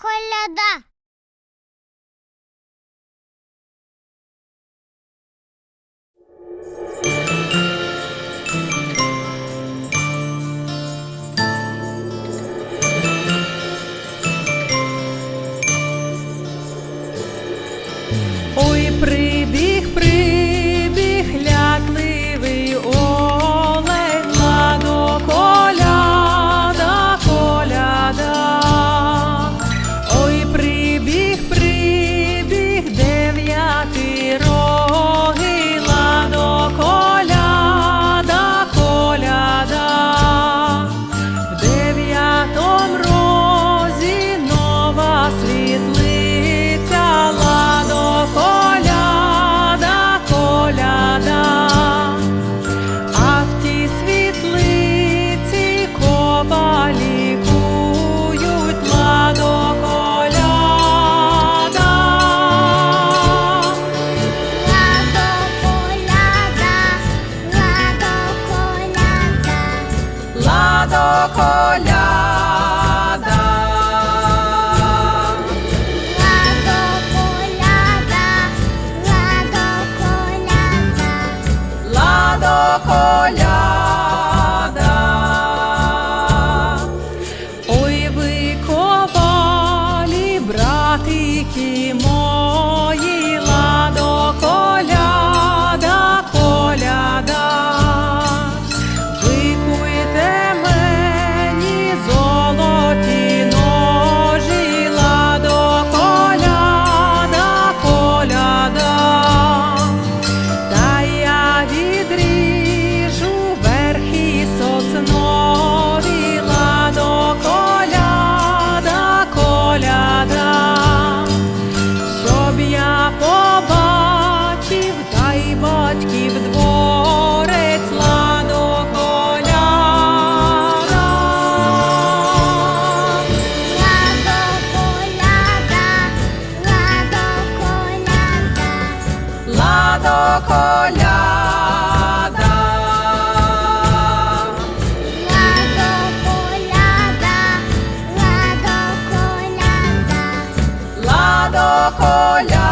Kolada. коляда.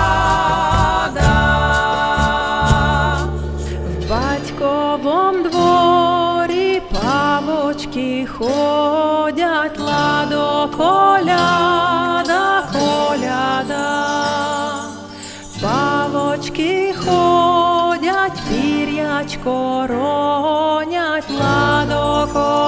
В батьковом дворі павочки ходять ладо коляда, коляда, павочки ходять, пір'ячко ронять ладо коляда.